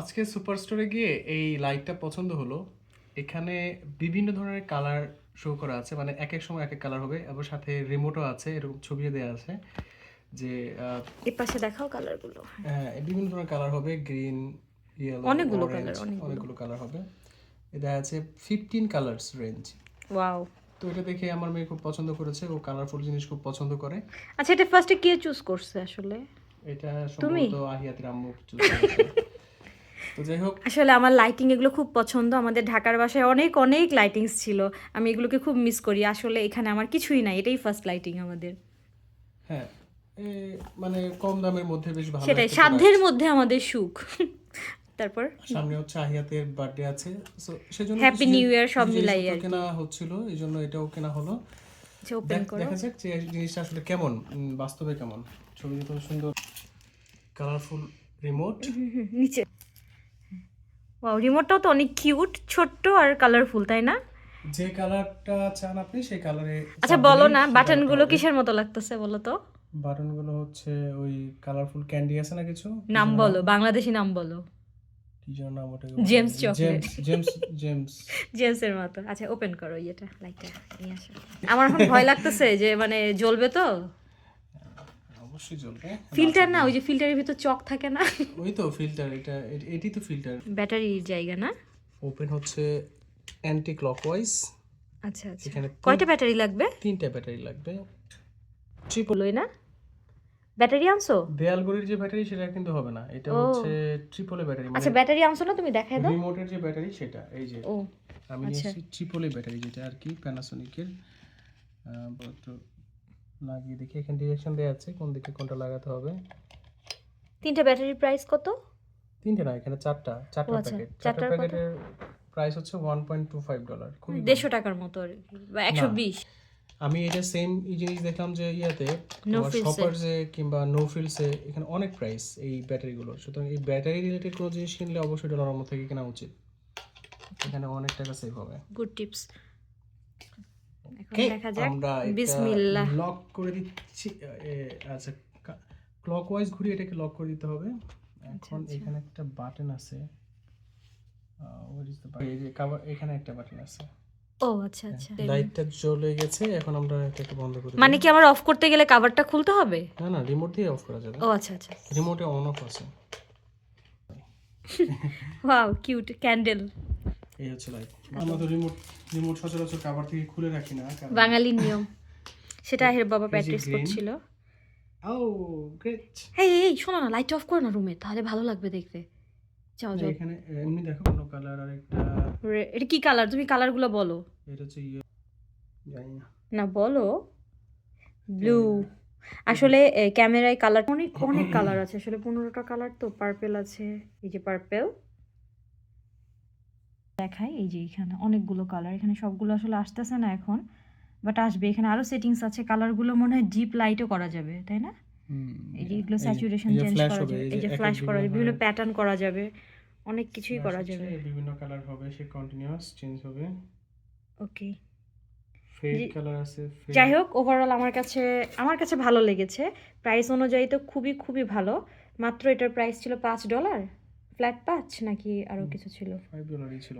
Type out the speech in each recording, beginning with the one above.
আজকে সুপার স্টোরে গিয়ে এই লাইটটা পছন্দ হলো। এখানে বিভিন্ন ধরনের কালার শো করা আছে মানে এক এক সময় এক এক কালার হবে। এবং সাথে রিমোটও আছে এরকম ছবিও দেওয়া আছে যে এর পাশে দেখাও কালারগুলো হ্যাঁ বিভিন্ন ধরনের কালার হবে গ্রিন ইয়েলো অনেকগুলো colour, অনেকগুলো। কালার হবে। এটা আছে ফিফটিন কালার্স রেঞ্জ ওয়াও তো এটা দেখে আমার মেয়ে খুব পছন্দ করেছে ও কালারফুল জিনিস খুব পছন্দ করে। আচ্ছা এটা ফার্স্টে কে চুজ করছে আসলে? এটা? সম্ভবত আহিয়াতের আম্মু choose করেছে। তো যাই হোক। আসলে আমার লাইটিং এগুলো খুব পছন্দ। আমাদের ঢাকার বাসায় অনেক অনেক লাইটিংস ছিল। আমি এগুলোকে খুব মিস করি। আসলে এখানে আমার কিছুই নাই। এটাই ফার্স্ট লাইটিং আমাদের। হ্যাঁ মানে কম দামের মধ্যে বেশ ভালো সেটাই সাধ্যের মধ্যে আমাদের সুখ। তারপর। সামনে হচ্ছে আহিয়াতের বার্থডে আছে। সো সেজন্য কিছু New Year সব মিলাই আর কেনা হচ্ছিল এই জন্য এটাও কেনা হলো। ওপেন দেখ- করো। দেখা যাক যে জিনিসটা আসলে কেমন বাস্তবে কেমন। ছবিতে খুব সুন্দর কালারফুল রিমোট নিচে। ওয়াও রিমোটটাও তো অনেক কিউট ছোট্ট আর কালারফুল তাই না? যে কালারটা চান আপনি সেই কালারে আচ্ছা বলো না বাটনগুলো কিসের মতো লাগতেছে বলো তো? বাটনগুলো হচ্ছে ওই কালারফুল ক্যান্ডি আছে না কিছু? নাম বলো বাংলাদেশি নাম বলো। কি যেন নাম ওটা জেমস চকলেট। জেমস জেমস জেমসের মতো। আচ্ছা ওপেন করো ইয়েটা লাইটটা নিয়ে আসো। আমার এখন ভয় লাগতেছে যে মানে জ্বলবে তো? অবশ্যই জ্বলবে ফিল্টার না ওই যে ফিল্টারের ভিতর চক থাকে না? ওই তো ফিল্টার এটা এটি তো ফিল্টার ব্যাটারির জায়গা না? ওপেন হচ্ছে অ্যান্টি ক্লকওয়াইজ আচ্ছা। আচ্ছা কয়টা ব্যাটারি লাগবে? তিনটা ব্যাটারি লাগবে। ট্রিপল না? ব্যাটারি আনছো? দেয়াল যে ব্যাটারি সেটা কিন্তু হবে না। এটা হচ্ছে ট্রিপলে ব্যাটারি। আচ্ছা মানে ব্যাটারি আনছো না তুমি দেখাই দাও। রিমোটের যে ব্যাটারি সেটা এই যে। ও আমি আচ্ছা। নিয়েছি ট্রিপলে ব্যাটারি যেটা আর কি প্যানাসোনিকের একটু লাগিয়ে দেখি এখানে ডিরেকশন দেওয়া আছে কোন দিকে কোনটা লাগাতে হবে। তিনটা ব্যাটারির প্রাইস কত? তিনটে না এখানে চারটা চারটা আচ্ছা, প্যাকেট চারটা প্যাকেটের প্রাইস হচ্ছে one point two five dollar খুবই কম। দেড়শো টাকার মতো আর কি, বা একশো বিশ। আমি এটা সেম জিনিস দেখলাম যে ইয়াতে শপার্সে কিংবা নো ফিল্ডসে এখানে অনেক প্রাইস এই ব্যাটারিগুলো সুতরাং এই ব্যাটারি রিলেটেড কোনো জিনিস কিনলে অবশ্যই ডলার মধ্যে থেকে কেনা উচিত। এখানে অনেক টাকা সেভ হবে। গুড টিপস এখন দেখা যাক। বিসমিল্লাহ। লক করে দিচ্ছি আচ্ছা ক্লকওয়াইজ ঘুরিয়ে এটাকে লক করে দিতে হবে। এখন আচ্ছা। এখানে একটা বাটন আছে। ওয়ার ইজ দ্য এই যে cover- এখানে একটা বাটন আছে। ও আচ্ছা আচ্ছা। লাইটটা জ্বলে গেছে এখন আমরা এটাকে বন্ধ করে মানে কি আমার অফ করতে গেলে কাভারটা খুলতে হবে? না না রিমোট দিয়ে অফ করা যাবে। ও আচ্ছা আচ্ছা রিমোটে অন অফ আছে। ওয়াও কিউট ক্যান্ডেল এই হচ্ছে লাইট আমরা তো রিমোট রিমোট সচরাচর কাভার থেকে খুলে রাখি না বাঙালির নিয়ম। সেটা হের বাবা প্র্যাকটিস। করছিল। ও গ্রেট এই এই শোনো না লাইট অফ করো না রুমে তাহলে ভালো লাগবে দেখতে। যাও যাও। এখানে এমনি দেখো কালার আর একটা এটা কি কালার তুমি কালারগুলো বলো। এটা হচ্ছে ইয়ে জানি না। না বলো। ব্লু আসলে ক্যামেরায় কালার অনেক অনেক কালার আছে। আসলে পনেরোটা কালার তো পার্পেল আছে এই যে পার্পেল দেখাই এই যে এখানে অনেকগুলো কালার এখানে সবগুলো আসলে আসতেছে না এখন বাট আসবে। এখানে আরও সেটিংস আছে কালারগুলো মনে হয় ডিপ লাইটও করা যাবে তাই না? এই যে এগুলো স্যাচুরেশন চেঞ্জ করা যাবে এই যে ফ্ল্যাশ করা যাবে বিভিন্ন প্যাটার্ন করা যাবে অনেক কিছুই করা যাবে। বিভিন্ন কালার হবে সে কন্টিনিউয়াস চেঞ্জ হবে। ওকে যাই হোক ওভারঅল আমার কাছে আমার কাছে ভালো লেগেছে। প্রাইস অনুযায়ী তো খুবই খুবই ভালো। মাত্র এটার প্রাইস ছিল পাঁচ ডলার ফ্ল্যাট পাঁচ নাকি আরও কিছু ছিল?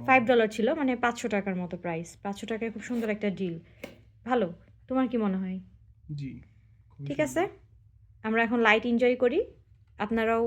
ফাইভ ডলার ছিল মানে পাঁচশো টাকার মতো প্রাইস পাঁচশো টাকায় খুব সুন্দর একটা ডিল ভালো তোমার কি মনে হয়? জি ঠিক আছে? আমরা এখন লাইট এনজয় করি। আপনারাও